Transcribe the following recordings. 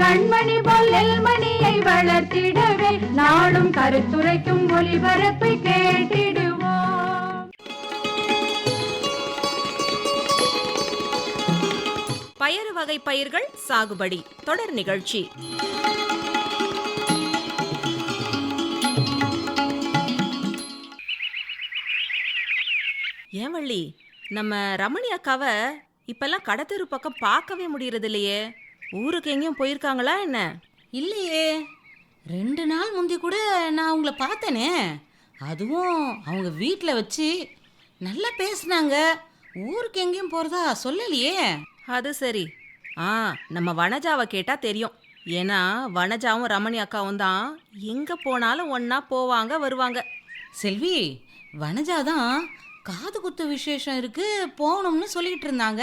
கண்மணி போல் நெல்மணியை வளர்த்திடவே நாடும் கருத்துரைக்கும் ஒளிபரப்பை கேட்டிடுவோம். பயறு வகை பயிர்கள் சாகுபடி தொடர் நிகழ்ச்சி. ஏன் வள்ளி நம்ம ரமணி அக்காவை இப்பெல்லாம் கடத்தெரு பக்கம் பார்க்கவே முடியறது இல்லையே ஊருக்கு எங்கேயும் போயிருக்காங்களா என்ன? இல்லையே. ரெண்டு நாள் முந்தி கூட நான் அவங்கள பார்த்தேனே. அதுவும் அவங்க வீட்டில் வச்சு நல்லா பேசுனாங்க. ஊருக்கு எங்கேயும் போகிறதா சொல்லலையே. அது சரி. ஆ நம்ம வனஜாவை கேட்டா தெரியும். ஏன்னா வனஜாவும் ரமணி அக்காவும் தான் எங்க போனாலும் ஒண்ணா போவாங்க வருவாங்க. செல்வி வனஜா தான் காது குத்து விசேஷம் இருக்கு போகணும்னு சொல்லிட்டு இருந்தாங்க.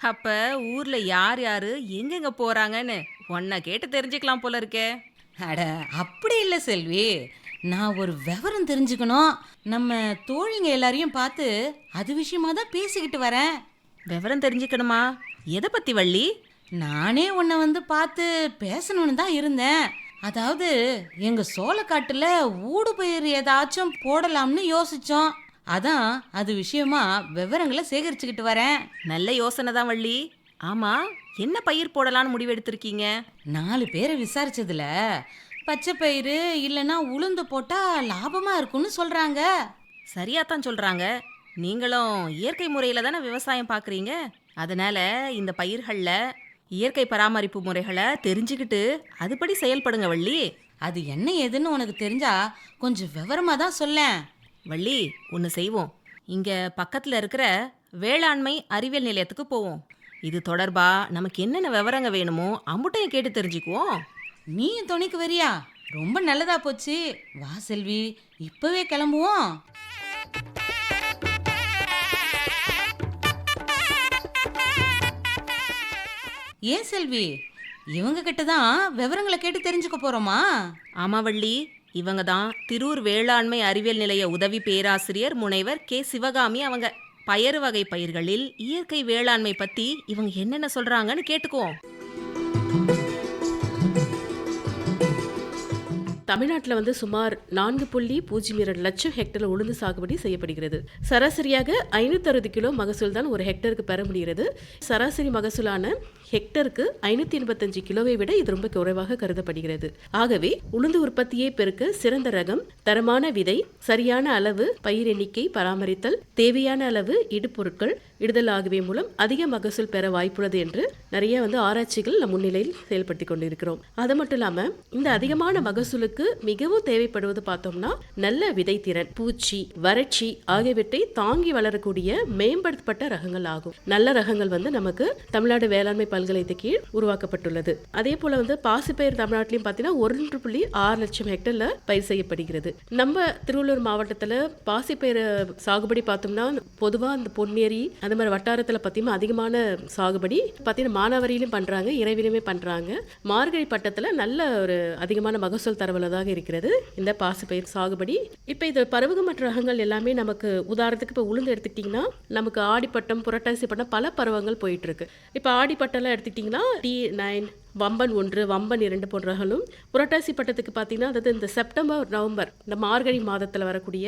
அப்ப ஊர்ல யார் யாரு எங்கெங்க போறாங்கன்னு உன்னை கேட்டு தெரிஞ்சுக்கலாம் போல இருக்கே. அட அப்படி இல்லை செல்வி. நான் ஒரு விவரம் தெரிஞ்சுக்கணும். நம்ம தோழிங்க எல்லாரையும் பார்த்து அது விஷயமா தான் பேசிக்கிட்டு வரேன். விவரம் தெரிஞ்சுக்கணுமா? எதை பத்தி வள்ளி? நானே உன்னை வந்து பார்த்து பேசணும்னு தான் இருந்தேன். அதாவது எங்க சோளக்காட்டுல ஊடு பயிர் ஏதாச்சும் போடலாம்னு யோசிச்சோம். அதான் அது விஷயமா விவரங்களை சேகரிச்சுக்கிட்டு வரேன். நல்ல யோசனை தான் வள்ளி. ஆமா என்ன பயிர் போடலான்னு முடிவெடுத்திருக்கீங்க? நாலு பேரை விசாரிச்சதுல பச்சை பயிறு இல்லைன்னா உளுந்து போட்டா லாபமா இருக்கும்னு சொல்றாங்க. சரியா தான் சொல்றாங்க. நீங்களும் இயற்கை முறையில தானே விவசாயம் பார்க்குறீங்க அதனால இந்த பயிர்களில் இயற்கை பராமரிப்பு முறைகளை தெரிஞ்சுக்கிட்டு அதுபடி செயல்படுங்க வள்ளி. அது என்ன ஏதுன்னு உனக்கு தெரிஞ்சா கொஞ்சம் விவரமா தான் சொல்லேன். வள்ளி ஒன்று செய்வோம். இங்கே பக்கத்தில் இருக்கிற வேளாண்மை அறிவியல் நிலையத்துக்கு போவோம். இது தொடர்பா நமக்கு என்னென்ன விவரங்க வேணுமோ அம்புட்டையும் கேட்டு தெரிஞ்சுக்குவோம். நீயும் துணைக்கு வரியா? ரொம்ப நல்லதா போச்சு. வா செல்வி. இப்பவே கிளம்புவோம். ஏன் செல்வி? இவங்க கிட்ட தான் விவரங்களை கேட்டு தெரிஞ்சுக்க போறோமா? ஆமா வள்ளி. இவங்க தான் திரூர் வேளாண்மை அறிவியல் நிலைய உதவி பேராசிரியர் முனைவர் கே. சிவகாமி அவங்க. பயறு வகை பயிர்களில் இயற்கை வேளாண்மை பத்தி இவங்க என்னென்ன சொல்றாங்கன்னு கேட்டுக்குவோம். தமிழ்நாட்டில் வந்து சுமார் நான்கு புள்ளி பூஜ்ஜியம் இரண்டு லட்சம் ஹெக்டர் உளுந்து சாகுபடி செய்யப்படுகிறது. சராசரியாக ஐநூற்றி அறுபது கிலோ மகசூல் தான் ஒரு ஹெக்டருக்கு பெற முடிகிறது. சராசரி மகசூலான ஹெக்டருக்கு ஐநூற்றி எண்பத்தஞ்சு கிலோவை விட இது ரொம்ப குறைவாக கருதப்படுகிறது. ஆகவே உளுந்து உற்பத்தியை பெருக்க சிறந்த ரகம் தரமான விதை சரியான அளவு பயிர் எண்ணிக்கை பராமரித்தல் தேவையான அளவு இடுபொருட்கள் இடுதல் ஆகியவை மூலம் அதிக மகசூல் பெற வாய்ப்புள்ளது என்று நிறைய வந்து ஆராய்ச்சிகள் நம் முன்னிலையில் செயல்படுத்தி கொண்டிருக்கிறோம். அது மட்டும் இல்லாம இந்த அதிகமான மகசூலுக்கு மிகவும் தேவைப்படுவது பார்த்தோம்னா நல்ல விதை திறன் பூச்சி வறட்சி ஆகியவற்றை தாங்கி வளரக்கூடிய மேம்படுத்தப்பட்ட ரகங்கள் ஆகும். நல்ல ரகங்கள் வந்து நமக்கு தமிழ்நாடு வேளாண்மை பல்கலைத்து கீழ் உருவாக்கப்பட்டுள்ளது. அதே போல வந்து பாசிப்பயிர் தமிழ்நாட்டிலையும் பார்த்தீங்கன்னா ஒன்று புள்ளி ஆறு லட்சம் ஹெக்டர்ல பயிர் செய்யப்படுகிறது. நம்ம திருவள்ளூர் மாவட்டத்தில் பாசிப்பயிர் சாகுபடி பார்த்தோம்னா பொதுவா அந்த பொன்னேரி அந்த மாதிரி வட்டாரத்தில் பார்த்தீங்கன்னா அதிகமான சாகுபடி பார்த்தீங்கன்னா மானாவரியிலும் பண்றாங்க இறைவிலுமே பண்றாங்க. மார்கழி பட்டத்தில் நல்ல ஒரு அதிகமான மகசூல் தரவுள்ளதாக இருக்கிறது இந்த பாசிப்பயிர் சாகுபடி. இப்போ இது பருவகமற்ற ரகங்கள் எல்லாமே நமக்கு உதாரணத்துக்கு இப்போ உளுந்து எடுத்துக்கிட்டிங்கன்னா நமக்கு ஆடிப்பட்டம் புரட்டாசி பட்டம் பல பருவங்கள் போயிட்டு இருக்கு. இப்போ ஆடிப்பட்டம்லாம் எடுத்துக்கிட்டிங்கன்னா டி நைன் வம்பன் ஒன்று வம்பன் இரண்டு போன்ற புரட்டாசி பட்டத்துக்கு பார்த்தீங்கன்னா அதாவது இந்த செப்டம்பர் நவம்பர் இந்த மார்கழி மாதத்தில் வரக்கூடிய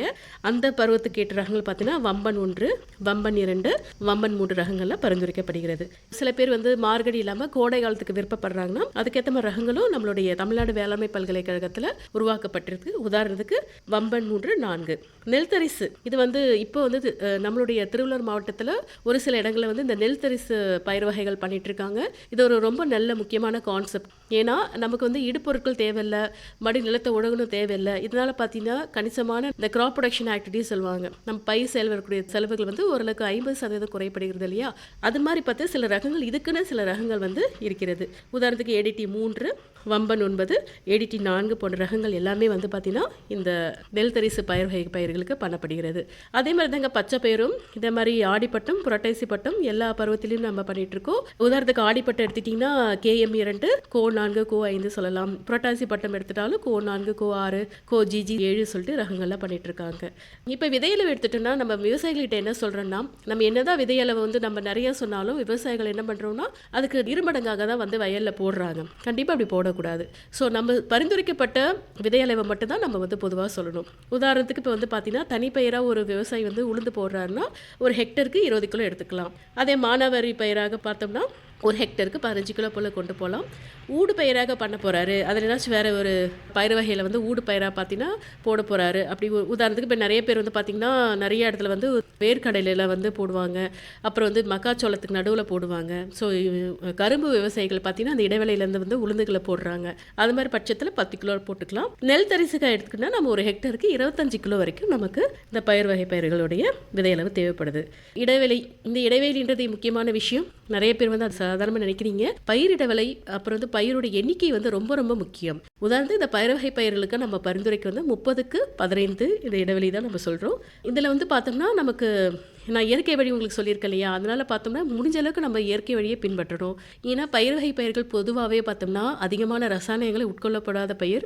அந்த பருவத்துக்கு ஏற்ற ரகங்கள் பார்த்தீங்கன்னா வம்பன் ஒன்று வம்பன் இரண்டு வம்பன் மூன்று ரகங்கள்ல பரிந்துரைக்கப்படுகிறது. சில பேர் வந்து மார்கழி இல்லாமல் கோடை காலத்துக்கு விருப்பப்படுறாங்கன்னா அதுக்கேற்ற மாதிரி ரகங்களும் நம்மளுடைய தமிழ்நாடு வேளாண்மை பல்கலைக்கழகத்தில் உருவாக்கப்பட்டிருக்கு. உதாரணத்துக்கு வம்பன் மூன்று நான்கு. நெல்தரிசு. இது வந்து இப்போ வந்து நம்மளுடைய திருவள்ளூர் மாவட்டத்தில் ஒரு சில இடங்களில் வந்து இந்த நெல் தரிசு பயிர் வகைகள் பண்ணிட்டு இருக்காங்க. இது ஒரு ரொம்ப நல்ல முக்கியமான கான்செப்ட் ஏன்னா நமக்கு வந்து இடுப்பொருட்கள் தேவையில்லை மடி நிலத்தை உழகணும் தேவையில்லை. இதனால பார்த்தீங்கன்னா கணிசமான இந்த கிராப் ப்ரொடக்ஷன் ஆக்டிவிட்டிஸ் சொல்லுவாங்க. நம்ம பயிர் செயல் வரக்கூடிய செலவுகள் வந்து ஓரளவுக்கு ஐம்பது சதவீதம் குறைப்படுகிறது இல்லையா? அது மாதிரி பார்த்து சில ரகங்கள் இதுக்குன்னு சில ரகங்கள் வந்து இருக்கிறது. உதாரணத்துக்கு ஏடிடி மூன்று வம்பன் ஒன்பது ஏடிடி நான்கு போன்ற ரகங்கள் எல்லாமே வந்து பார்த்திங்கன்னா இந்த நெல்தரிசு பயிர் வகை பயிர்களுக்கு பண்ணப்படுகிறது. அதே மாதிரி தாங்க பச்சை பயிரும் இதே மாதிரி ஆடிப்பட்டம் புரட்டாசி பட்டம் எல்லா பருவத்திலையும் நம்ம பண்ணிட்டு இருக்கோம். உதாரணத்துக்கு ஆடிப்பட்டம் எடுத்துட்டிங்கன்னா கேஎம் இரண்டு கோ நான்கு கோ ஐந்து சொல்லலாம். புரட்டாசி பட்டம் எடுத்துட்டாலும் கோ நான்கு கோ ஆறு கோ ஜிஜி ஏழு சொல்லிட்டு ரகங்கள்லாம் பண்ணிட்டு இருக்காங்க இப்போ விதையளவு எடுத்துட்டோம்னா நம்ம விவசாயிகள்கிட்ட என்ன சொல்கிறோன்னா நம்ம என்னதான் விதையளவு வந்து நம்ம நிறைய சொன்னாலும் விவசாயிகள் என்ன பண்ணுறோம்னா அதுக்கு இருமடங்காக தான் வந்து வயலில் போடுறாங்க. கண்டிப்பாக அப்படி போடக்கூடாது. ஸோ நம்ம பரிந்துரைக்கப்பட்ட விதையளவை மட்டும்தான் நம்ம வந்து பொதுவாக சொல்லணும். உதாரணத்துக்கு இப்போ வந்து பார்த்தீங்கன்னா தனிப்பயிராக ஒரு விவசாயி வந்து உளுந்து போடுறாருன்னா ஒரு ஹெக்டருக்கு இருபது கிலோ எடுத்துக்கலாம். அதே மானாவாரி பயிராக பார்த்தோம்னா ஒரு ஹெக்டருக்கு பதினஞ்சு கிலோ போல் கொண்டு போகலாம் ஊடு பயிராக பண்ண போகிறாரு அதில் ஏதாச்சும் வேறு ஒரு பயிர் வகையில் வந்து ஊடு பயிராக பார்த்தீங்கன்னா போட போகிறாரு அப்படி உதாரணத்துக்கு இப்போ நிறைய பேர் வந்து பார்த்திங்கன்னா நிறைய இடத்துல வந்து வேர்க்கடலையில் வந்து போடுவாங்க. அப்புறம் வந்து மக்காச்சோளத்துக்கு நடுவில் போடுவாங்க. ஸோ கரும்பு விவசாயிகள் பார்த்தீங்கன்னா அந்த இடைவெளியிலேருந்து வந்து உளுந்துகளை போடுறாங்க. அது மாதிரி பட்சத்தில் பத்து கிலோ போட்டுக்கலாம். நெல் தரிசுக்காய் எடுத்துக்கிட்டால் நம்ம ஒரு ஹெக்டருக்கு இருபத்தஞ்சு கிலோ வரைக்கும் நமக்கு இந்த பயிர் வகை பயிர்களுடைய விதையளவு தேவைப்படுது. இடைவெளி இந்த இடைவெளின்றது முக்கியமான விஷயம். நிறைய பேர் வந்து அது சாதாரணமாக நினைக்கிறீங்க. பயிரிட விலை அப்புறம் வந்து பயிரோட எண்ணிக்கை வந்து ரொம்ப ரொம்ப முக்கியம். உதாரணத்துக்கு இந்த பயிர் வகை பயிர்களுக்கு நம்ம பரிந்துரைக்கு வந்து முப்பதுக்கு பதினைந்து இந்த இடைவெளி தான் நம்ம சொல்கிறோம் இதில் வந்து பார்த்தோம்னா நமக்கு நான் இயற்கை வழி உங்களுக்கு சொல்லியிருக்கேன் இல்லையா? அதனால் பார்த்தோம்னா முடிஞ்ச அளவுக்கு நம்ம இயற்கை வழியை பின்பற்றணும். ஏன்னா பயிர் வகை பயிர்கள் பொதுவாகவே பார்த்தோம்னா அதிகமான ரசாயனங்களை உட்கொள்ளப்படாத பயிர்.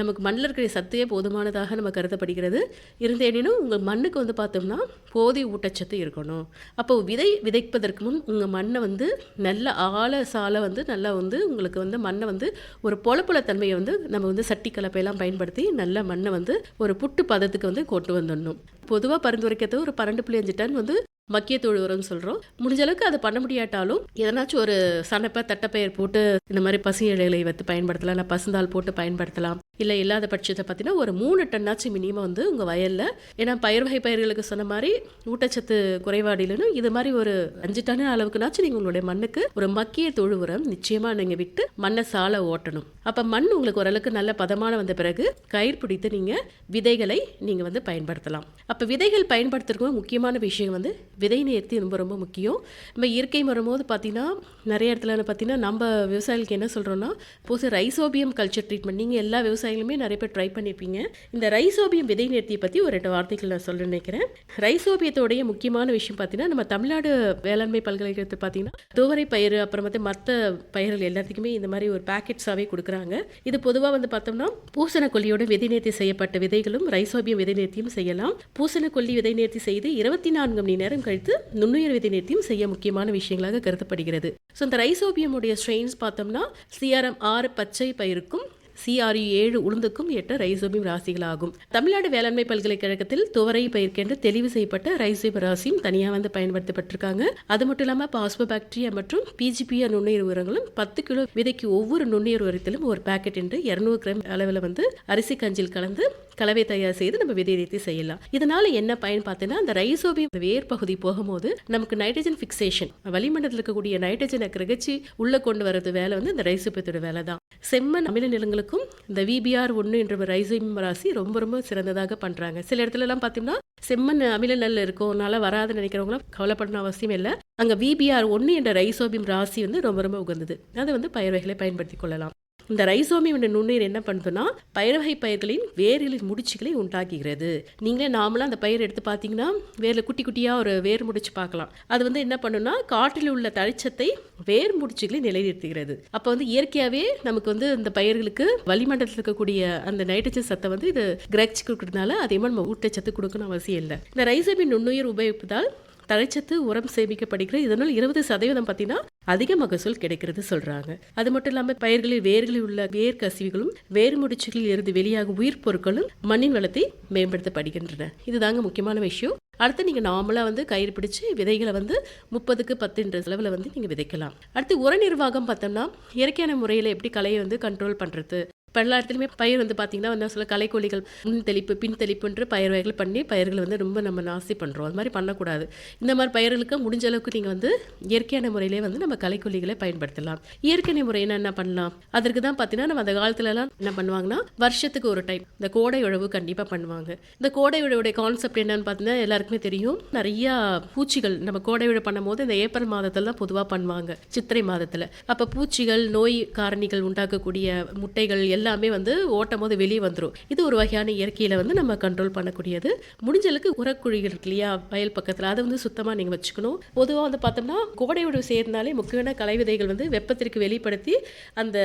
நமக்கு மண்ணில் இருக்கிற சத்தையே போதுமானதாக நம்ம கருதப்படுகிறது. இருந்தேனும் உங்கள் மண்ணுக்கு வந்து பார்த்தோம்னா போதிய ஊட்டச்சத்து இருக்கணும். அப்போ விதை விதைப்பதற்கு முன் உங்கள் மண்ணை வந்து நல்ல ஆழ சாலை வந்து நல்லா வந்து உங்களுக்கு வந்து மண்ணை வந்து ஒரு பொலப்புல தன்மையை வந்து நம்ம வந்து சட்டி கலப்பையெல்லாம் பயன்படுத்தி நல்ல மண்ணை வந்து ஒரு புட்டு பதத்துக்கு வந்து கொண்டு வந்துடணும். பொதுவாக பரிந்துரைக்கிறது ஒரு பன்னெண்டு புள்ளி அஞ்சு டன் வந்து மக்கிய தொழு சொல்கிறோம் முடிஞ்ச அளவுக்கு அதை பண்ண முடியாட்டாலும் எதனாச்சும் ஒரு சனப்பை தட்டப்பயிர் போட்டு இந்த மாதிரி பசு இலைகளை வைத்து பயன்படுத்தலாம் இல்லை பசுந்தால் போட்டு பயன்படுத்தலாம். இல்லை இல்லாத பட்சத்தை பார்த்தீங்கன்னா ஒரு மூணு டன்னாச்சும் மினிமம் வந்து உங்கள் வயலில். ஏன்னா பயிர் வகை பயிர்களுக்கு சொன்ன மாதிரி ஊட்டச்சத்து குறைபாடு இல்லைன்னு இது மாதிரி ஒரு அஞ்சு டன் அளவுக்குனாச்சும் நீங்கள் உங்களுடைய மண்ணுக்கு ஒரு மக்கிய தொழு உரம் நிச்சயமாக நீங்கள் விட்டு மண்ணை சாலை ஓட்டணும். அப்போ மண் உங்களுக்கு ஓரளவுக்கு நல்ல பதமான வந்த பிறகு கயிறு பிடித்து நீங்கள் விதைகளை நீங்கள் வந்து பயன்படுத்தலாம். அப்போ விதைகள் பயன்படுத்துறதுக்கு முக்கியமான விஷயம் வந்து விதை நேர்த்தி ரொம்ப ரொம்ப முக்கியம். நம்ம இயற்கை வரும்போது பார்த்தீங்கன்னா நிறைய இடத்துல பார்த்தீங்கன்னா நம்ம விவசாயிகளுக்கு என்ன சொல்கிறோன்னா போது ரைசோபியம் கல்ச்சர் ட்ரீட்மெண்ட் நீங்கள் எல்லா விவசாய விவசாயிகளுமே நிறைய பேர் ட்ரை பண்ணியிருப்பீங்க இந்த ரைசோபியம் விதை நேர்த்தியை பற்றி ஒரு ரெண்டு வார்த்தைகள் நான் சொல்ல நினைக்கிறேன். ரைசோபியத்தோடைய முக்கியமான விஷயம் பார்த்தீங்கன்னா நம்ம தமிழ்நாடு வேளாண்மை பல்கலைக்கழகத்தில் பார்த்தீங்கன்னா துவரை பயிர் அப்புறம் வந்து மற்ற பயிர்கள் எல்லாத்துக்குமே இந்த மாதிரி ஒரு பேக்கெட்ஸாகவே கொடுக்குறாங்க. இது பொதுவாக வந்து பார்த்தோம்னா பூசணக்கொல்லியோட விதை நேர்த்தி செய்யப்பட்ட விதைகளும் ரைசோபியம் விதை நேர்த்தியும் செய்யலாம். பூசணக்கொல்லி விதை நேர்த்தி செய்து இருபத்தி நான்கு மணி நேரம் கழித்து நுண்ணுயிர் விதை நேர்த்தியும் செய்ய முக்கியமான விஷயங்களாக கருதப்படுகிறது. ஸோ இந்த ரைசோபியமுடைய ஸ்ட்ரெயின்ஸ் பார்த்தோம்னா சிஆர்எம் ஆறு பச்சை பயிருக்கும் சிஆர்இ ஏழு உளுந்துக்கும் எட்ட ரைசோபியம் ராசிகளாகும். தமிழ்நாடு வேளாண்மை பல்கலைக்கழகத்தில் துவரை பயிர்க்கென்று தெளிவு செய்யப்பட்ட ரைசோபியம் ராசியும் தனியாக வந்து பயன்படுத்தப்பட்டிருக்காங்க. அது மட்டும் இல்லாமல் பாஸ்போபாக்டீரியா மற்றும் பிஜிபிஆர் நுண்ணுயிர் உரங்களும் பத்து கிலோ விதைக்கு ஒவ்வொரு நுண்ணுயிர் உரத்திலும் ஒரு பாக்கெட் என்று இரநூறு கிராம் அளவில் வந்து அரிசி கஞ்சில் கலந்து கலவை தயார் செய்து நம்ம விதை செய்யலாம். இதனால என்ன பயன் பார்த்தீங்கன்னா அந்த ரைசோபியம் வேர் பகுதி போகும்போது நமக்கு நைட்ரஜன் ஃபிக்சேஷன் வளிமண்டலத்தில் இருக்கக்கூடிய நைட்ரஜனை கிரகிச்சு உள்ள கொண்டு வரது வேலை வந்து இந்த ரைசோபியத்தோட வேலை தான் செம்மண் அமில இருக்கும். இந்த விபிஆர் ஒன்று என்ற ரைசிம் ராசி ரொம்ப ரொம்ப சிறந்ததாக பண்றாங்க. சில இடத்துல எல்லாம் பார்த்தீங்கன்னா செம்மண் அமில நெல் நல்லா வராதுன்னு நினைக்கிறவங்களும் கவலைப்படணும் அவசியம் இல்லை. அங்கே விபிஆர் ஒன்று என்ற ரைசோபியம் ராசி வந்து ரொம்ப ரொம்ப உகந்தது. அதை வந்து பயிர் வகைகளை பயன்படுத்தி கொள்ளலாம். இந்த ரைசோமியம் என்ற நுண்ணுயிர் என்ன பண்ணுதுன்னா பயிர்வகை பயிர்களின் வேர்களின் முடிச்சுகளை உண்டாக்குகிறது. நீங்களே நாமளாக அந்த பயிர் எடுத்து பார்த்தீங்கன்னா வேரில் குட்டி குட்டியாக ஒரு வேர் முடிச்சு பார்க்கலாம். அது வந்து என்ன பண்ணுன்னா காற்றில் உள்ள தளிச்சத்தை வேர் முடிச்சுகளை நிலைநிறுத்துகிறது. அப்போ வந்து இயற்கையாகவே நமக்கு வந்து இந்த பயிர்களுக்கு வளிமண்டலத்தில் இருக்கக்கூடிய அந்த நைட்ரஜன் சத்தை வந்து இது கிரகிச்சு கொடுக்கறதுனால அதிகமாக நம்ம ஊட்டச்சத்து கொடுக்கணும் அவசியம் இல்லை. இந்த ரைசோமி நுண்ணுயிர் உபயோகிப்பதால் தழைச்சத்து உரம் சேமிக்கப்படுகிறது இதனால் இருபது சதவீதம் பார்த்தீங்கன்னா அதிக மகசூல் கிடைக்கிறது சொல்றாங்க. அது மட்டும் இல்லாமல் பயிர்களில் வேர்களில் உள்ள வேர் கசிவுகளும் வேர் முடிச்சுகளில் இருந்து வெளியாகும் உயிர் பொருட்களும் மண்ணின் வளத்தை மேம்படுத்தப்படுகின்றன. இதுதாங்க முக்கியமான விஷயம். அடுத்து நீங்கள் நார்மலாக வந்து கயிறு பிடிச்சி விதைகளை வந்து முப்பதுக்கு பத்துன்ற செலவில் வந்து நீங்கள் விதைக்கலாம். அடுத்து உர நிர்வாகம் பார்த்தோம்னா இயற்கையான முறையில் எப்படி கலையை வந்து கண்ட்ரோல் பண்ணுறது இப்போ எல்லா இடத்துலையுமே பயிர் வந்து பார்த்தீங்கன்னா என்ன சொல்ல களைக்கொல்லிகள் முன் தெளிப்பு பின் தெளிப்புன்ற பயிர் வகைகள் பண்ணி பயிர்களை வந்து ரொம்ப நம்ம நாசி பண்ணுறோம் அது மாதிரி பண்ணக்கூடாது. இந்த மாதிரி பயிர்களுக்கு முடிஞ்ச அளவுக்கு நீங்கள் வந்து இயற்கையான முறையிலே வந்து நம்ம களைக்கொல்லிகளை பயன்படுத்தலாம். இயற்கை முறை என்ன என்ன பண்ணலாம்? அதற்கு தான் பார்த்தீங்கன்னா நம்ம அந்த காலத்துலலாம் என்ன பண்ணுவாங்கன்னா வருஷத்துக்கு ஒரு டைம் இந்த கோடை உழவு கண்டிப்பாக பண்ணுவாங்க. இந்த கோடை உழவுடைய கான்செப்ட் என்னன்னு பார்த்தீங்கன்னா எல்லாருக்குமே தெரியும். நிறையா பூச்சிகள் நம்ம கோடை உழவு பண்ணும்போது இந்த ஏப்ரல் மாதத்தில் தான் பொதுவாக பண்ணுவாங்க சித்திரை மாதத்தில். அப்போ பூச்சிகள் நோய் காரணிகள் உண்டாக்கக்கூடிய முட்டைகள் எல்லாமே வந்து ஓட்டும் போது வெளியே வந்துடும் இது ஒரு வகையான இயற்கையில் வந்து நம்ம கண்ட்ரோல் பண்ணக்கூடியது. முடிஞ்சளவுக்கு உரக்குழிகள் இருக்கு இல்லையா? வயல் பக்கத்தில். அதை வந்து சுத்தமாக நீங்கள் வச்சுக்கணும். பொதுவாக வந்து பார்த்தோம்னா கோடையோடு சேர்ந்தாலே முக்கியமான கலை விதைகள் வந்து வெப்பத்திற்கு வெளிப்படுத்தி அந்த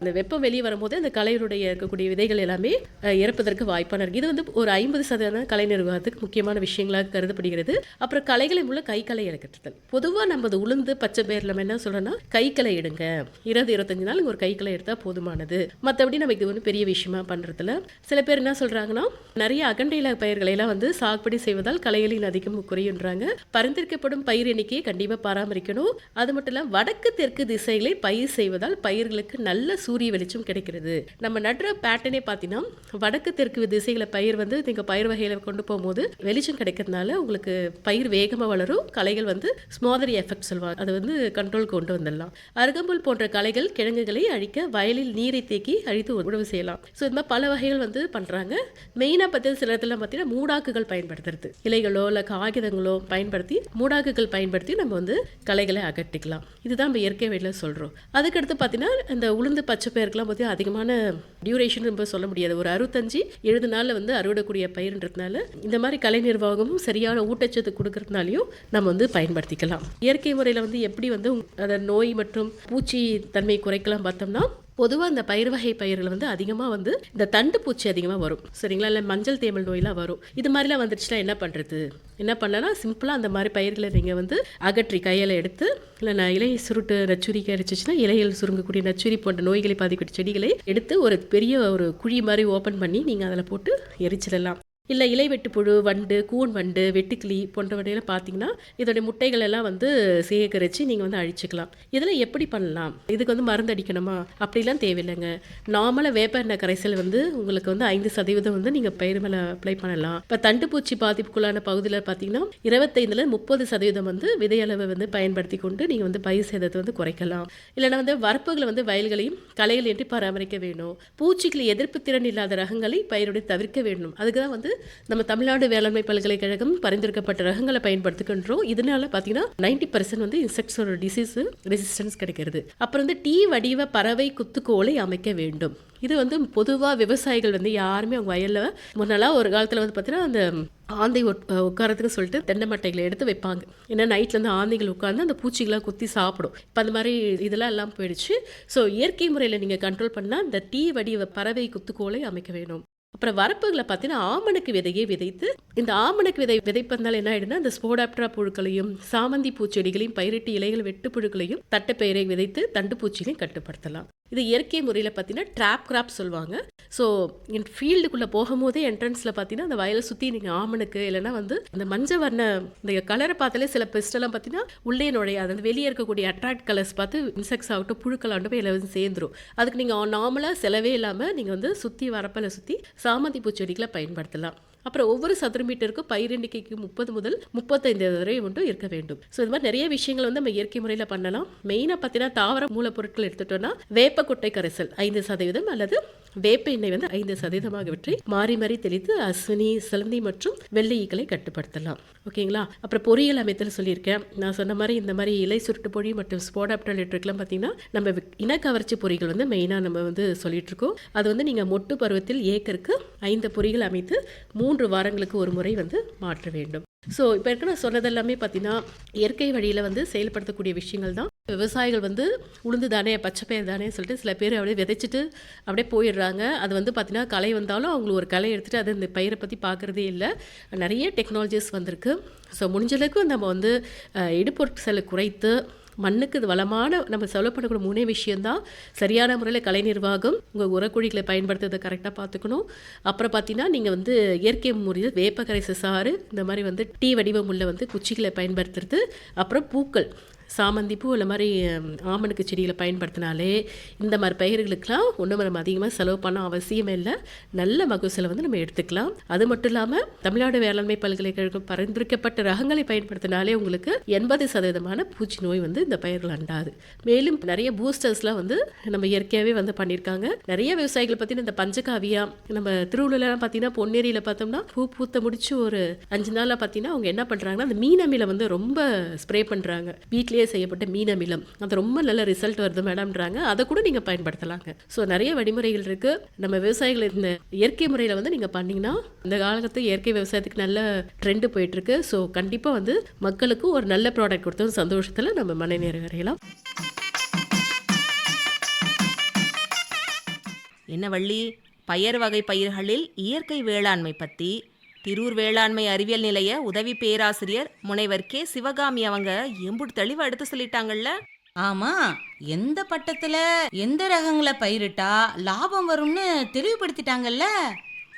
அந்த வெப்பம் வெளியே வரும்போது அந்த கலையினுடைய இருக்கக்கூடிய விதைகள் எல்லாமே இறப்பதற்கு வாய்ப்பான இருக்குது இது வந்து ஒரு ஐம்பது சதவீதம் கலை நிர்வாகத்துக்கு முக்கியமான விஷயங்களாக கருதப்படுகிறது. அப்புறம் களைகளை உள்ள கை களை எடுக்கிறது பொதுவாக நம்ம அது உளுந்து பச்சை பேரில் என்ன சொல்கிறோன்னா கைக்கலை எடுங்க. இருபது இருபத்தஞ்சு நாள் ஒரு கைக்கலை எடுத்தால் போதுமானது. மற்றபடி நம்ம இது வந்து பெரிய விஷயமா பண்றதுல. சில பேர் என்ன சொல்றாங்கன்னா நிறைய அகண்டையில பயிர்களை எல்லாம் வந்து சாகுபடி செய்வதால் களைகளின் அதிகம் குறையுன்றாங்க பரிந்துரைக்கப்படும் பயிர் எண்ணிக்கையை கண்டிப்பாக பராமரிக்கணும். அது மட்டும் இல்லாமல் வடக்கு தெற்கு திசைகளை பயிர் செய்வதால் பயிர்களுக்கு நல்ல சூரிய வெளிச்சம் கிடைக்கிறது. நம்ம நடுற பேட்டர்னே பார்த்தீங்கன்னா வடக்கு தெற்கு திசைகளை பயிர் வந்து நீங்கள் பயிர் வகையில் கொண்டு போகும்போது வெளிச்சம் கிடைக்கிறதுனால உங்களுக்கு பயிர் வேகமாக வளரும். களைகள் வந்து ஸ்மாதரி எஃபெக்ட் சொல்லுவாங்க. அது வந்து கண்ட்ரோல் கொண்டு வந்துடலாம். அருகம்புல் போன்ற களைகள் கிழங்குகளை அழிக்க வயலில் நீரை தேக்கி அழித்து உணவு செய்யலாம். ஸோ இந்த மாதிரி பல வகைகள் வந்து பண்ணுறாங்க மெயினாக பார்த்து சில இடத்துல பார்த்தீங்கன்னா மூடாக்குகள் பயன்படுத்துறது. இலைகளோ இல்லை காகிதங்களோ பயன்படுத்தி மூடாக்குகள் பயன்படுத்தி நம்ம வந்து களைகளை அகற்றிக்கலாம். இதுதான் நம்ம இயற்கை வழியில் சொல்கிறோம் அதுக்கடுத்து பார்த்தீங்கன்னா இந்த உளுந்து பச்சை பயிர்க்கெல்லாம் பார்த்தீங்கன்னா அதிகமான டியூரேஷன் நம்ம சொல்ல முடியாது. ஒரு அறுபத்தஞ்சு எழுபது நாளில் வந்து அறுவடக்கூடிய பயிர்ன்றதுனால இந்த மாதிரி கலை நிர்வாகமும் சரியான ஊட்டச்சத்து கொடுக்கறதுனாலையும் நம்ம வந்து பயன்படுத்திக்கலாம். இயற்கை முறையில் வந்து எப்படி வந்து அதை நோய் மற்றும் பூச்சி தன்மை குறைக்கலாம் பார்த்தோம்னா பொதுவாக இந்த பயிர் வகை பயிர்கள் வந்து அதிகமாக வந்து இந்த தண்டு பூச்சி அதிகமாக வரும். சரிங்களா? இல்லை மஞ்சள் தேமல் நோயெலாம் வரும். இது மாதிரிலாம் வந்துருச்சுன்னா என்ன பண்ணுறது என்ன பண்ணலாம் சிம்பிளாக அந்த மாதிரி பயிர்களை நீங்கள் வந்து அகற்றி கையில் எடுத்து இல்லை நான் இலை சுருட்டு நச்சுரி கிடைச்சிச்சுன்னா இலைகள் சுருங்கக்கூடிய நச்சுரி போன்ற நோய்களை பாதிக்கூடிய செடிகளை எடுத்து ஒரு பெரிய ஒரு குழி மாதிரி ஓப்பன் பண்ணி நீங்கள் அதில் போட்டு எரிச்சிடலாம். இல்லை இலை வெட்டுப்புழு வண்டு கூன் வண்டு வெட்டுக்கிளி போன்றவற்றையெல்லாம் பார்த்தீங்கன்னா இதோடைய முட்டைகள் எல்லாம் வந்து சேகரித்து நீங்கள் வந்து அழிச்சிக்கலாம். இதெல்லாம் எப்படி பண்ணலாம்? இதுக்கு வந்து மருந்து அடிக்கணுமா? அப்படிலாம் தேவையில்லைங்க. நார்மலாக வேப்ப எண்ணெய் கரைசல் வந்து உங்களுக்கு வந்து ஐந்து சதவீதம் வந்து நீங்கள் பயிர் மேலே அப்ளை பண்ணலாம். இப்போ தண்டுப்பூச்சி பாதிப்புக்குள்ளான பகுதியில் பார்த்தீங்கன்னா இருபத்தைந்துல முப்பது சதவீதம் வந்து விதையளவை வந்து பயன்படுத்தி கொண்டு நீங்கள் வந்து பயிர் சேதத்தை வந்து குறைக்கலாம். இல்லைன்னா வந்து வரப்புகளை வந்து வயல்களையும் களைகள் என்று பராமரிக்க வேணும். பூச்சிகளை எதிர்ப்பு திறன் இல்லாத ரகங்களை பயிரோடு தவிர்க்க வேண்டும் அதுக்கு தான் வந்து நம்ம தமிழ்நாடு வேளாண்மை பல்கலைக்கழகம் பரிந்துரைக்கப்பட்ட ரகங்களை பயன்படுத்துகின்றோம் இதனால பார்த்தீங்கன்னா நைன்டி பர்சன்ட் வந்து இன்செக்ட்ஸோட டிசீஸ் ரெசிஸ்டன்ஸ் கிடைக்கிறது. அப்புறம் வந்து டீ வடிவ பறவை குத்துக்கோலை அமைக்க வேண்டும். இது வந்து பொதுவாக விவசாயிகள் வந்து யாருமே அவங்க வயலில் முன்னெல்லாம் ஒரு காலத்தில் வந்து பார்த்தீங்கன்னா அந்த ஆந்தை உட்காரத்துக்கு சொல்லிட்டு தென்னை மட்டைகளை எடுத்து வைப்பாங்க. ஏன்னா நைட்டில் வந்து ஆந்தைகள் உட்காந்து அந்த பூச்சிகளாக குத்தி சாப்பிடும். இப்போ அந்த மாதிரி இதெல்லாம் எல்லாம் போயிடுச்சு. ஸோ இயற்கை முறையில் நீங்கள் கண்ட்ரோல் பண்ணால் இந்த டீ வடிவ பறவை குத்துக்கோலை அமைக்க வேணும் அப்புறம் வரப்புகளை பார்த்தீங்கன்னா ஆமணக்கு விதையை விதைத்து இந்த ஆமணக்கு விதை விதைப்பந்தால் என்ன ஆயிடுனா இந்த ஸ்போடாப்ட்ரா புழுக்களையும் சாமந்தி பூச்செடிகளையும் பயிரிட்டு இலைகள் வெட்டு புழுக்களையும் தட்டைப்பயிரை விதைத்து தண்டு பூச்சிகளையும் கட்டுப்படுத்தலாம். இது இயற்கை முறையில் பார்த்தீங்கன்னா ட்ராப் கிராப் சொல்லுவாங்க. ஸோ என் ஃபீல்டுக்குள்ளே போகும்போதே என்ட்ரன்ஸில் பார்த்தீங்கன்னா அந்த வயலை சுற்றி நீங்கள் ஆமனுக்கு இல்லைன்னா வந்து அந்த மஞ்சள் வர்ண இந்த கலரை பார்த்தாலே சில பெஸ்டெல்லாம் பார்த்தீங்கன்னா உள்ளே நுழையாது. அந்த வெளியே இருக்கக்கூடிய அட்ராக்ட் கலர்ஸ் பார்த்து இன்செக்ட்ஸ் ஆகட்டும் புழுக்களாகட்டும் போய் எல்லாம் சேர்ந்துடும் சேர்ந்துரும். அதுக்கு நீங்கள் நார்மலாக செலவே இல்லாமல் நீங்கள் வந்து சுற்றி வரப்பில் சுற்றி சாமந்தி பூச்செடிகளை பயன்படுத்தலாம். அப்புறம் ஒவ்வொரு சதுர மீட்டருக்கும் பயிர் எண்ணிக்கைக்கு முப்பது முதல் முப்பத்தைந்து வரை மட்டும் இருக்க வேண்டும். ஸோ இது மாதிரி நிறைய விஷயங்கள் வந்து நம்ம இயற்கை முறையில் பண்ணலாம். மெயினாக பார்த்தீங்கன்னா தாவர மூலப்பொருட்கள் எடுத்துட்டோம்னா வேப்பக்கொட்டை கரைசல் ஐந்து சதவீதம் அல்லது வேப்ப எண்ணெய் வந்து ஐந்து சதவீதமாகவற்றை மாறி மாறி தெளித்து அஸ்வினி சிலந்தி மற்றும் வெள்ளை ஈக்களை கட்டுப்படுத்தலாம். ஓகேங்களா? அப்புறம் பொறியியல் அமைத்தல் சொல்லியிருக்கேன். நான் சொன்ன மாதிரி இந்த மாதிரி இலை சுருட்டு பொழி மற்றும் ஸ்போடாப்டல் எல்லாம் பார்த்தீங்கன்னா நம்ம இனக்கவர்ச்சி பொறிகள் வந்து மெயினாக நம்ம வந்து சொல்லிட்டு இருக்கோம். அது வந்து நீங்கள் மொட்டு பருவத்தில் ஏக்கருக்கு ஐந்து பொறிகள் அமைத்து மூன்று வாரங்களுக்கு ஒரு முறை வந்து மாற்ற வேண்டும். ஸோ இப்போ இருக்க நான் சொன்னதெல்லாமே பார்த்தீங்கன்னா இயற்கை வழியில் வந்து செயல்படுத்தக்கூடிய விஷயங்கள் தான். விவசாயிகள் வந்து உளுந்து தானே பச்சை பயிர் தானே சொல்லிட்டு சில பேர் அப்படியே விதைச்சிட்டு அப்படியே போயிடுறாங்க. அது வந்து பார்த்திங்கன்னா களை வந்தாலும் அவங்களுக்கு ஒரு களை எடுத்துகிட்டு அது இந்த பயிரை பற்றி பார்க்குறதே இல்லை. நிறைய டெக்னாலஜிஸ் வந்திருக்கு. ஸோ முடிஞ்சளவுக்கு நம்ம வந்து இடுப்பொருட்களை குறைத்து மண்ணுக்கு இது வளமான நம்ம செலவு பண்ணக்கூடிய மூணே விஷயம்தான். சரியான முறையில் கலை நிர்வாகம் உங்கள் உரக்குழிகளை பயன்படுத்துறதை கரெக்டாக பார்த்துக்கணும். அப்புறம் பார்த்தீங்கன்னா நீங்கள் வந்து இயற்கை முறையில் வேப்பக்கரை சாறு இந்த மாதிரி வந்து டீ வடிவம் உள்ள வந்து குச்சிகளை பயன்படுத்துறது. அப்புறம் பூக்கள். சாமந்தி பூ இல்லை மாதிரி ஆமணக்கு செடிகளை பயன்படுத்தினாலே இந்த மாதிரி பயிர்களுக்கெல்லாம் ஒன்றும் நம்ம அதிகமாக செலவு பண்ண அவசியமே இல்லை. நல்ல மகசூலை வந்து நம்ம எடுத்துக்கலாம். அது மட்டும் இல்லாமல் தமிழ்நாடு வேளாண்மை பல்கலைக்கழகம் பரிந்துரைக்கப்பட்ட ரகங்களை பயன்படுத்தினாலே உங்களுக்கு எண்பது சதவீதமான பூச்சி நோய் வந்து இந்த பயிர்கள் அண்டாது. மேலும் நிறைய பூஸ்டர்ஸ்லாம் வந்து நம்ம இயற்கையாகவே வந்து பண்ணியிருக்காங்க. நிறைய விவசாயிகள் பார்த்தீங்கன்னா இந்த பஞ்சகாவியா நம்ம திருவள்ளூர்லாம் பார்த்தீங்கன்னா பொன்னேரியில் பார்த்தோம்னா பூ பூத்த முடிச்சு ஒரு அஞ்சு நாளில் பார்த்தீங்கன்னா அவங்க என்ன பண்ணுறாங்கன்னா அந்த மீனமில வந்து ரொம்ப ஸ்ப்ரே பண்ணுறாங்க வீட்டிலேயே செய்யப்பட்ட மீன் அமிலம் அது ரொம்ப நல்ல ரிசல்ட் வருது மேடம்ன்றாங்க அதை கூட நீங்கள் பயன்படுத்தலாங்க. ஸோ நிறைய வழிமுறைகள் இருக்குது நம்ம விவசாயிகள் இந்த இயற்கை முறையில் வந்து நீங்கள் பண்ணிங்கன்னா இந்த காலத்து இயற்கை விவசாயத்துக்கு நல்ல ட்ரெண்டு போயிட்டுருக்கு. ஸோ கண்டிப்பாக வந்து மக்களுக்கு ஒரு நல்ல ப்ராடக்ட் கொடுத்தோம் சந்தோஷத்தில் நம்ம மன நிறைவேறையலாம் என்ன வள்ளி? பயறு வகை பயிர்களில் இயற்கை வேளாண்மை பற்றி திரூர் வேளாண்மை அறிவியல் நிலைய உதவி பேராசிரியர் முனைவர் கே. சிவகாமி அவங்க எம்புட்டு தெளிவா எடுத்து சொல்லிட்டாங்கல்ல? ஆமா. எந்த பட்டத்துல எந்த ரகங்களை பயிரிட்டா லாபம் வரும்னு தெளிவுபடுத்திட்டாங்கல்ல?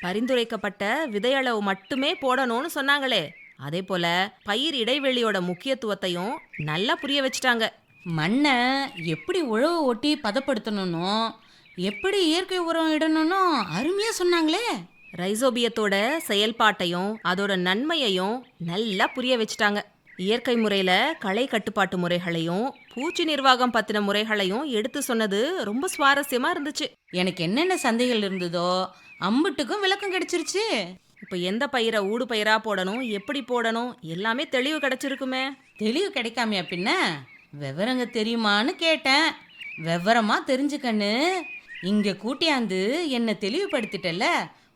பரிந்துரைக்கப்பட்ட விதையளவு மட்டுமே போடணும்னு சொன்னாங்களே. அதே போல பயிர் இடைவெளியோட முக்கியத்துவத்தையும் நல்லா புரிய வச்சுட்டாங்க. மண்ணை எப்படி உழவு ஓட்டி பதப்படுத்தணும்னோ எப்படி இயற்கை உரம் இடணும்னோ அருமையா சொன்னாங்களே. ரைசோபியத்தோட செயல்பாட்டையும் அதோட நன்மையையும் நல்லா புரிய வச்சுட்டாங்க. இயற்கை முறையில களை கட்டுப்பாட்டு முறைகளையும் பூச்சி நிர்வாகம் பத்தின முறைகளையும் எடுத்து சொன்னது ரொம்ப சுவாரஸ்யமா இருந்துச்சு. எனக்கு என்னென்ன சந்தைகள் இருந்ததோ அம்புட்டுக்கும் விளக்கம் கிடைச்சிருச்சு. இப்போ எந்த பயிரை ஊடு பயிரா போடணும் எப்படி போடணும் எல்லாமே தெளிவு கிடைச்சிருக்குமே. தெளிவு கிடைக்காமையா பின்ன? விவரங்க தெரியுமான்னு கேட்டேன். விவரமா தெரிஞ்சுக்கன்னு. இங்க கூட்டியாந்து என்னை தெளிவுபடுத்திட்டல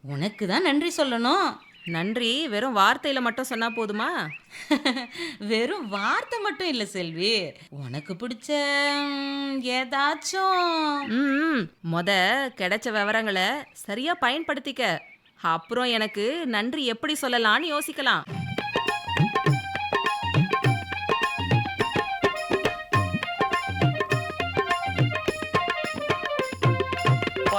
உனக்கு தான் நன்றி சொல்லணும். நன்றி வெறும் வார்த்தையில மட்டும் சொன்னா போதுமா? வெறும் வார்த்தை மட்டும் இல்ல செல்வி. உனக்கு பிடிச்ச ஏதாச்சும். மொத கிடைச்ச விவரங்களை சரியா பயன்படுத்திக்க. அப்புறம் எனக்கு நன்றி எப்படி சொல்லலாம்னு யோசிக்கலாம்.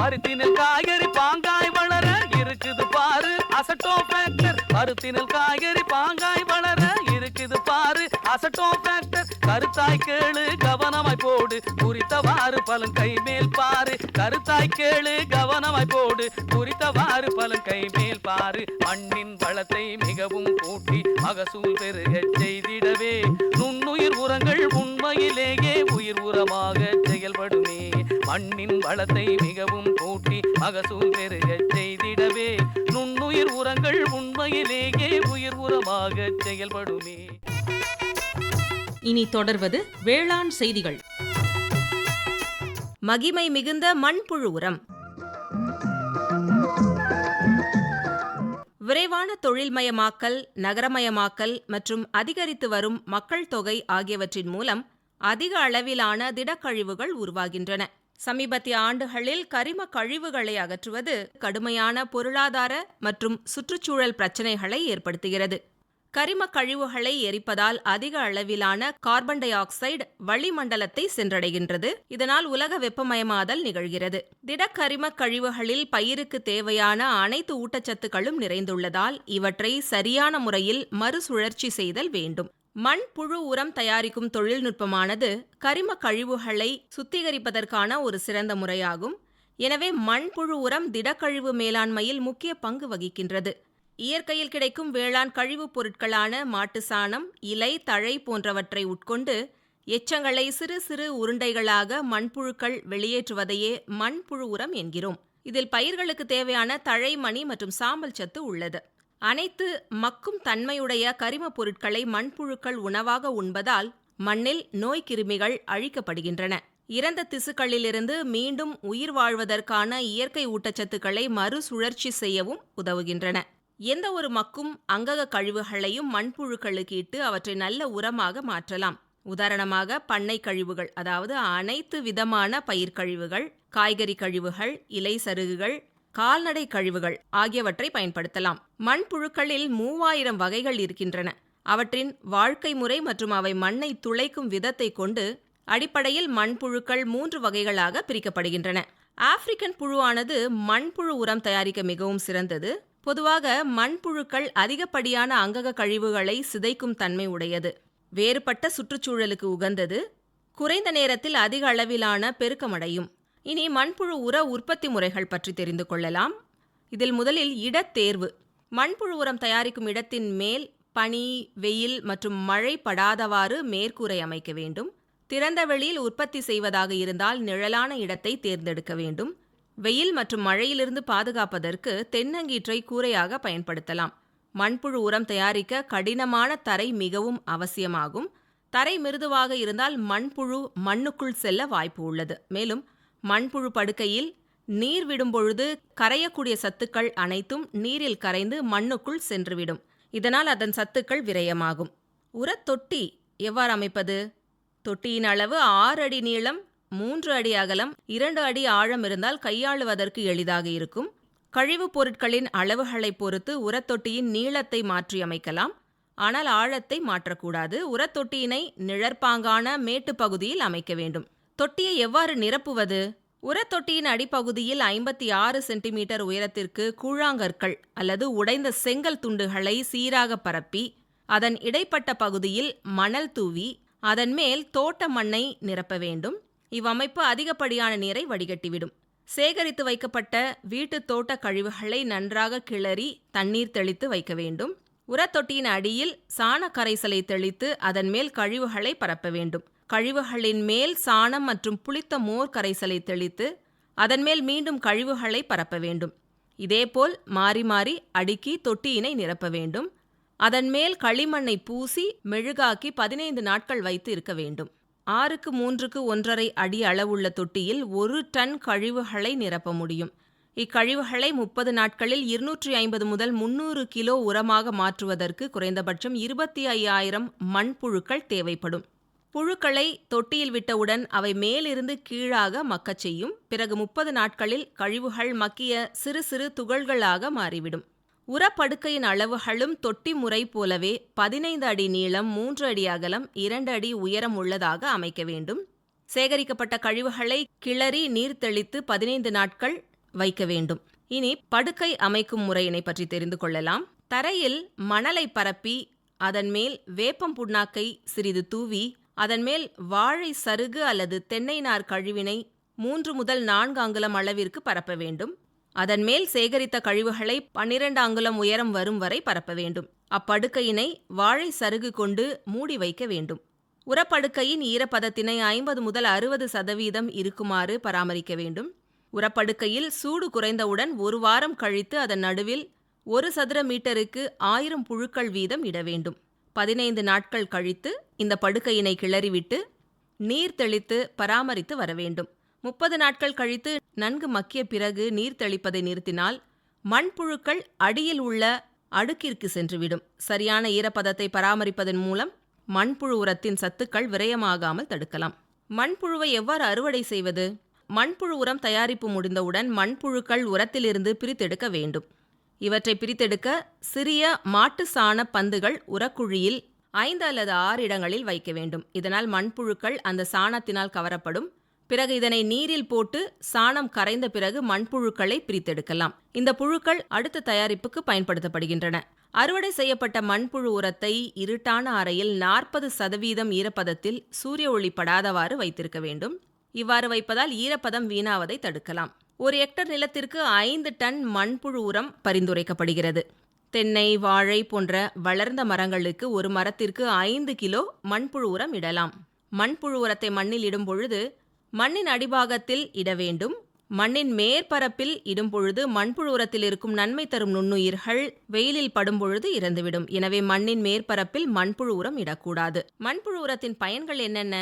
பருத்தினில் காய்கறி பாங்காய் வளர இருக்குது பாரு. அசட்டோ ஃபேக்டர் பருத்தினில் காய்கறி பாங்காய் வளர இருக்குது பாரு. அசட்டோ ஃபேக்டர் கருத்தாய் கேளு கவனமாய் போடு. குறித்தவாறு பலன் கை மேல் பாரு. கருத்தாய் கேளு கவனமாய் போடு. குறித்தவாறு பலன் கை மேல் பாரு. மண்ணின் வளத்தை மிகவும் கூட்டி மகசூல் பெருகச் செய்திடவே. நுண்ணுயிர் உரங்கள் உண்மையிலேயே உயிர் உரமாக மண்ணின் வளத்தை மிகவும் கூட்டி மகசூல் பெருகச் செய்திடவே. நுண்ணுயிர் உரங்கள் உண்மையிலேயே உயிர் உரமாக செயல்படுமே. இனி தொடர்வது வேளாண் செய்திகள். மகிமை மிகுந்த மண்புழு உரம். விரைவான தொழில்மயமாக்கல் நகரமயமாக்கல் மற்றும் அதிகரித்து வரும் மக்கள் தொகை ஆகியவற்றின் மூலம் அதிக அளவிலான திடக்கழிவுகள் உருவாகின்றன. சமீபத்திய ஆண்டுகளில் கரிம கழிவுகளை அகற்றுவது கடுமையான பொருளாதார மற்றும் சுற்றுச்சூழல் பிரச்சினைகளை ஏற்படுத்துகிறது. கரிம கழிவுகளை எரிப்பதால் அதிக அளவிலான கார்பன் டை ஆக்சைடு வளிமண்டலத்தை சென்றடைகின்றது. இதனால் உலக வெப்பமயமாதல் நிகழ்கிறது. திடக்கரிம கழிவுகளில் பயிருக்கு தேவையான அனைத்து ஊட்டச்சத்துக்களும் நிறைந்துள்ளதால் இவற்றை சரியான முறையில் மறுசுழற்சி செய்தல் வேண்டும். மண்புழு உரம் தயாரிக்கும் தொழில்நுட்பமானது கரிம கழிவுகளை சுத்திகரிப்பதற்கான ஒரு சிறந்த முறையாகும். எனவே மண்புழு உரம் திடக்கழிவு மேலாண்மையில் முக்கிய பங்கு வகிக்கின்றது. இயற்கையில் கிடைக்கும் வேளாண் கழிவுப் பொருட்களான மாட்டு சாணம் இலை தழை போன்றவற்றை உட்கொண்டு எச்சங்களை சிறு சிறு உருண்டைகளாக மண்புழுக்கள் வெளியேற்றுவதையே மண்புழு உரம் என்கிறோம். இதில் பயிர்களுக்கு தேவையான தழை மணி மற்றும் சாம்பல் சத்து உள்ளது. அனைத்து மக்கும் தன்மையுடைய கரிமப் பொருட்களை மண்புழுக்கள் உணவாக உண்பதால் மண்ணில் நோய் கிருமிகள் அழிக்கப்படுகின்றன. இறந்த திசுக்களிலிருந்து மீண்டும் உயிர் வாழ்வதற்கான இயற்கை ஊட்டச்சத்துக்களை மறுசுழற்சி செய்யவும் உதவுகின்றன. எந்த ஒரு மக்கும் அங்கக கழிவுகளையும் மண்புழுக்களுக்கு இட்டு அவற்றை நல்ல உரமாக மாற்றலாம். உதாரணமாக பண்ணை கழிவுகள் அதாவது அனைத்து விதமான பயிர் கழிவுகள் காய்கறி கழிவுகள் இலை சருகுகள் கால்நடை கழிவுகள் ஆகியவற்றை பயன்படுத்தலாம். மண்புழுக்களில் மூவாயிரம் வகைகள் இருக்கின்றன. அவற்றின் வாழ்க்கை முறை மற்றும் அவை மண்ணை துளைக்கும் விதத்தை கொண்டு அடிப்படையில் மண்புழுக்கள் மூன்று வகைகளாக பிரிக்கப்படுகின்றன. ஆப்பிரிக்கன் புழுவானது மண்புழு உரம் தயாரிக்க மிகவும் சிறந்தது. பொதுவாக மண்புழுக்கள் அதிகப்படியான அங்கக கழிவுகளை சிதைக்கும் தன்மை உடையது. வேறுபட்ட சுற்றுச்சூழலுக்கு உகந்தது. குறைந்த நேரத்தில் அதிக அளவிலான பெருக்கமடையும். இனி மண்புழு உர உற்பத்தி முறைகள் பற்றி தெரிந்து கொள்ளலாம். இதில் முதலில் இடத்தேர்வு மண்புழு உரம் தயாரிக்கும் இடத்தின் மேல் பனி வெயில் மற்றும் மழை படாதவாறு மேற்கூரை அமைக்க வேண்டும். திறந்த வெளியில் உற்பத்தி செய்வதாக இருந்தால் நிழலான இடத்தை தேர்ந்தெடுக்க வேண்டும். வெயில் மற்றும் மழையிலிருந்து பாதுகாப்பதற்கு தென்னங்கீற்றை கூரையாக பயன்படுத்தலாம். மண்புழு உரம் தயாரிக்க கடினமான தரை மிகவும் அவசியமாகும். தரை மிருதுவாக இருந்தால் மண்புழு மண்ணுக்குள் செல்ல வாய்ப்பு உள்ளது. மேலும் மண்புழு படுக்கையில் நீர் விடும்பொழுது கரையக்கூடிய சத்துக்கள் அனைத்தும் நீரில் கரைந்து மண்ணுக்குள் சென்றுவிடும். இதனால் அதன் சத்துக்கள் விரயமாகும். உரத்தொட்டி எவ்வாறு அமைப்பது? தொட்டியின் அளவு ஆறு அடி நீளம் மூன்று அடி அகலம் இரண்டு அடி ஆழம் இருந்தால் கையாளுவதற்கு எளிதாக இருக்கும். கழிவுப் பொருட்களின் அளவுகளை பொறுத்து உரத்தொட்டியின் நீளத்தை மாற்றி அமைக்கலாம். ஆனால் ஆழத்தை மாற்றக்கூடாது. உரத்தொட்டியினை நிழற்பாங்கான மேட்டு பகுதியில் அமைக்க வேண்டும். தொட்டியை எவ்வாறு நிரப்புவது? உரத்தொட்டியின் அடிப்பகுதியில் ஐம்பத்தி ஆறு சென்டிமீட்டர் உயரத்திற்கு கூழாங்கற்கள் அல்லது உடைந்த செங்கல் துண்டுகளை சீராக பரப்பி அதன் இடைப்பட்ட பகுதியில் மணல் தூவி அதன் மேல் தோட்ட மண்ணை நிரப்ப வேண்டும். இவ்வமைப்பு அதிகப்படியான நீரை வடிகட்டிவிடும். சேகரித்து வைக்கப்பட்ட வீட்டு தோட்ட கழிவுகளை நன்றாக கிளறி தண்ணீர் தெளித்து வைக்க வேண்டும். உரத்தொட்டியின் அடியில் சாண கரைசலை தெளித்து அதன் மேல் கழிவுகளை பரப்ப வேண்டும். கழிவுகளின் மேல் சாணம் மற்றும் புளித்த மோர் கரைசலை தெளித்து அதன் மேல் மீண்டும் கழிவுகளை பரப்ப வேண்டும். இதேபோல் மாறி மாறி அடுக்கி தொட்டியினை நிரப்ப வேண்டும். அதன் மேல் களிமண்ணை பூசி மெழுகாக்கி பதினைந்து நாட்கள் வைத்து இருக்க வேண்டும். ஆறுக்கு மூன்றுக்கு ஒன்றரை அடி அளவுள்ள தொட்டியில் ஒரு டன் கழிவுகளை நிரப்ப முடியும். இக்கழிவுகளை முப்பது நாட்களில் இருநூற்றி ஐம்பது முதல் முன்னூறு கிலோ உரமாக மாற்றுவதற்கு குறைந்தபட்சம் இருபத்தி ஐயாயிரம் மண்புழுக்கள் தேவைப்படும். புழுக்களை தொட்டியில் விட்டவுடன் அவை மேலிருந்து கீழாக மக்கச் செய்யும். பிறகு முப்பது நாட்களில் கழிவுகள் மக்கிய சிறு சிறு துகள்களாக மாறிவிடும். உரப்படுக்கையின் அளவுகளும் தொட்டி முறை போலவே பதினைந்து அடி நீளம் மூன்று அடி அகலம் இரண்டு அடி உயரம் உள்ளதாக அமைக்க வேண்டும். சேகரிக்கப்பட்ட கழிவுகளை கிளறி நீர் தெளித்து பதினைந்து நாட்கள் வைக்க வேண்டும். இனி படுக்கை அமைக்கும் முறையினை பற்றி தெரிந்து கொள்ளலாம். தரையில் மணலை பரப்பி அதன் மேல் வேப்பம் புண்ணாக்கை சிறிது தூவி அதன் மேல் வாழை சருகு அல்லது தென்னை நார் கழிவினை மூன்று முதல் நான்கு அங்குலம் அளவிற்கு பரப்ப வேண்டும். அதன் மேல் சேகரித்த கழிவுகளை பன்னிரண்டு அங்குலம் உயரம் வரும் வரை பரப்ப வேண்டும். அப்படுக்கையினை வாழை சருகு கொண்டு மூடி வைக்க வேண்டும். உரப்படுக்கையின் ஈரப்பதத்தினை ஐம்பது முதல் அறுபது சதவீதம் இருக்குமாறு பராமரிக்க வேண்டும். உரப்படுக்கையில் சூடு குறைந்தவுடன் ஒரு வாரம் கழித்து அதன் நடுவில் ஒரு சதுர மீட்டருக்கு ஆயிரம் புழுக்கள் வீதம் இட வேண்டும். பதினைந்து நாட்கள் கழித்து இந்த படுக்கையினை கிளறிவிட்டு நீர் தெளித்து பராமரித்து வர வேண்டும். முப்பது நாட்கள் கழித்து நன்கு மக்கிய பிறகு நீர் தெளிப்பதை நிறுத்தினால் மண்புழுக்கள் அடியில் உள்ள அடுக்கிற்கு சென்றுவிடும். சரியான ஈரப்பதத்தை பராமரிப்பதன் மூலம் மண்புழு உரத்தின் சத்துக்கள் விரயமாகாமல் தடுக்கலாம். மண்புழுவை எவ்வாறு அறுவடை செய்வது? மண்புழு உரம் தயாரிப்பு முடிந்தவுடன் மண்புழுக்கள் உரத்திலிருந்து பிரித்தெடுக்க வேண்டும். இவற்றை பிரித்தெடுக்க சிறிய மாட்டு சாண பந்துகள் உரக்குழியில் ஐந்து அல்லது ஆறு இடங்களில் வைக்க வேண்டும். இதனால் மண்புழுக்கள் அந்த சாணத்தினால் கவரப்படும். பிறகு இதனை நீரில் போட்டு சாணம் கரைந்த பிறகு மண்புழுக்களை பிரித்தெடுக்கலாம். இந்த புழுக்கள் அடுத்த தயாரிப்புக்கு பயன்படுத்தப்படுகின்றன. அறுவடை செய்யப்பட்ட மண்புழு உரத்தை இருட்டான அறையில் நாற்பது சதவீதம் ஈரப்பதத்தில் சூரிய ஒளி படாதவாறு வைத்திருக்க வேண்டும். இவ்வாறு வைப்பதால் ஈரப்பதம் வீணாவதை தடுக்கலாம். ஒரு ஹெக்டர் நிலத்திற்கு ஐந்து டன் மண்புழு உரம் பரிந்துரைக்கப்படுகிறது. தென்னை வாழை போன்ற வளர்ந்த மரங்களுக்கு ஒரு மரத்திற்கு ஐந்து கிலோ மண்புழு உரம் இடலாம். மண்புழு உரத்தை மண்ணில் இடும் பொழுது மண்ணின் அடிபாகத்தில் இட வேண்டும். மண்ணின் மேற்பரப்பில் இடும் பொழுது மண்புழு உரத்தில் இருக்கும் நன்மை தரும் நுண்ணுயிர்கள் வெயிலில் படும் பொழுது இறந்துவிடும். எனவே மண்ணின் மேற்பரப்பில் மண்புழு உரம் இடக்கூடாது. மண்புழு உரத்தின் பயன்கள் என்னென்ன?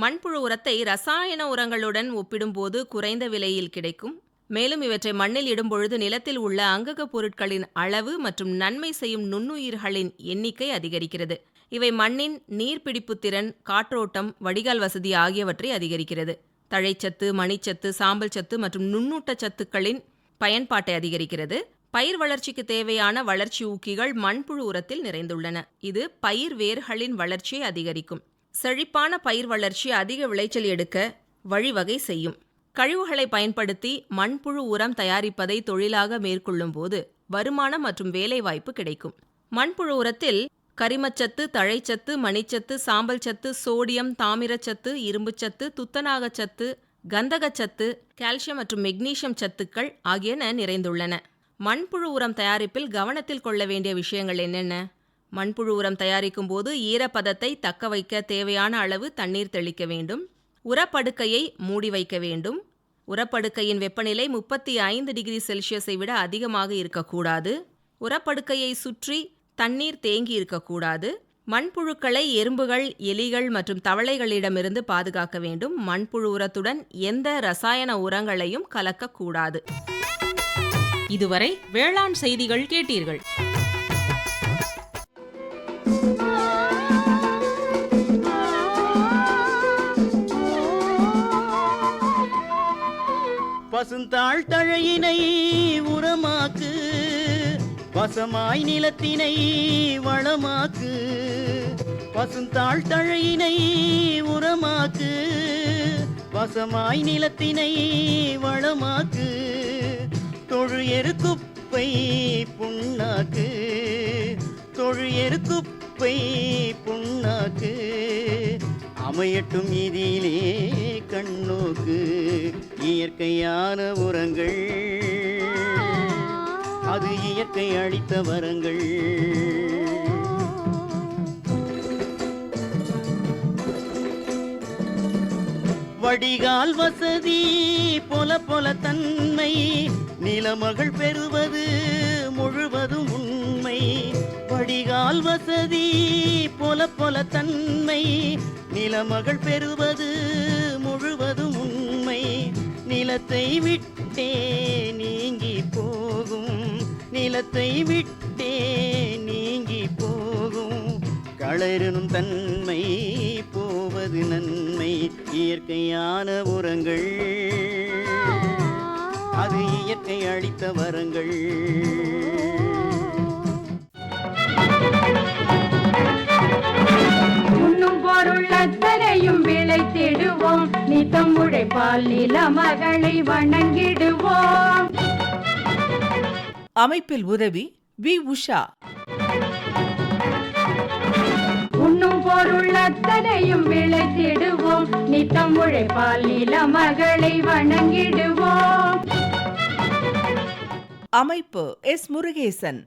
மண்புழு உரத்தை ரசாயன உரங்களுடன் ஒப்பிடும்போது குறைந்த விலையில் கிடைக்கும். மேலும் இவற்றை மண்ணில் இடும்பொழுது நிலத்தில் உள்ள அங்கக பொருட்களின் அளவு மற்றும் நன்மை செய்யும் நுண்ணுயிர்களின் எண்ணிக்கை அதிகரிக்கிறது. இவை மண்ணின் நீர்பிடிப்பு திறன் காற்றோட்டம் வடிகால் வசதி ஆகியவற்றை அதிகரிக்கிறது. தழைச்சத்து மணிச்சத்து சாம்பல் சத்து மற்றும் நுண்ணூட்டச் சத்துக்களின் பயன்பாட்டை அதிகரிக்கிறது. பயிர் வளர்ச்சிக்கு தேவையான வளர்ச்சி ஊக்கிகள் மண்புழு உரத்தில் நிறைந்துள்ளன. இது பயிர் வேர்களின் வளர்ச்சியை அதிகரிக்கும். செழிப்பான பயிர் வளர்ச்சி அதிக விளைச்சல் எடுக்க வழிவகை செய்யும். கழிவுகளை பயன்படுத்தி மண்புழு உரம் தயாரிப்பதை தொழிலாக மேற்கொள்ளும்போது வருமானம் மற்றும் வேலைவாய்ப்பு கிடைக்கும். மண்புழு உரத்தில் கரிமச்சத்து தழைச்சத்து மணிச்சத்து சாம்பல் சத்து சோடியம் தாமிரச்சத்து இரும்புச்சத்து துத்தநாகச்சத்து கந்தகச்சத்து கால்சியம் மற்றும் மெக்னீசியம் சத்துக்கள் ஆகியன நிறைந்துள்ளன. மண்புழு உரம் தயாரிப்பில் கவனத்தில் கொள்ள வேண்டிய விஷயங்கள் என்னென்ன? மண்புழு உரம் தயாரிக்கும் போது ஈரப்பதத்தை தக்க வைக்க தேவையான அளவு தண்ணீர் தெளிக்க வேண்டும். உரப்படுக்கையை மூடி வைக்க வேண்டும். உரப்படுக்கையின் வெப்பநிலை முப்பத்தி ஐந்து டிகிரி செல்சியஸை விட அதிகமாக இருக்கக்கூடாது. உரப்படுக்கையை சுற்றி தண்ணீர் தேங்கி இருக்கக்கூடாது. மண்புழுக்களை எறும்புகள் எலிகள் மற்றும் தவளைகளிடமிருந்து பாதுகாக்க வேண்டும். மண்புழு உரத்துடன் எந்த ரசாயன உரங்களையும் கலக்கக்கூடாது. இதுவரை வேளாண் செய்திகள் கேட்டீர்கள். பசுந்தாள் தழையினை உரமாக்கு வசமாய் நிலத்தினை வளமாக்கு பசுந்தாள் தழையினை உரமாக்கு வசமாய் நிலத்தினை வளமாக்கு தொழு எருக்குப்பை புண்ணாக்கு தொழு எருக்குப்பை புண்ணாக்கு. அமையட்டும் இதிலே கண்ணோக்கு இயற்கையான உரங்கள். அது இயற்கை அளித்த வரங்கள். வடிகால் வசதி பொல பொல தன்மை நிலமகள் பெறுவது முழுவதும் உண்மை. வடிகால் வசதி பொல பொல தன்மை நிலமகள் பெறுவது முழுவதும் உண்மை. நிலத்தை விட்டே நீங்கி போகும். நிலத்தை விட்டே நீங்கி போகும். களரினும் தன்மை போவது நன்மை. இயற்கையான உரங்கள். அது இயற்கை அளித்த வரங்கள். பொருள் அத்தனையும் விளைத்திடுவோம். நித்தம் உழைப்பால் நில மகளை வணங்கிடுவோம். அமைப்பில் உதவி வி. உஷா. உண்ணும் பொருள் அத்தனையும் விளைத்திடுவோம். நித்தம் உழைப்பால் நில மகளை வணங்கிடுவோம். அமைப்பு எஸ். முருகேசன்.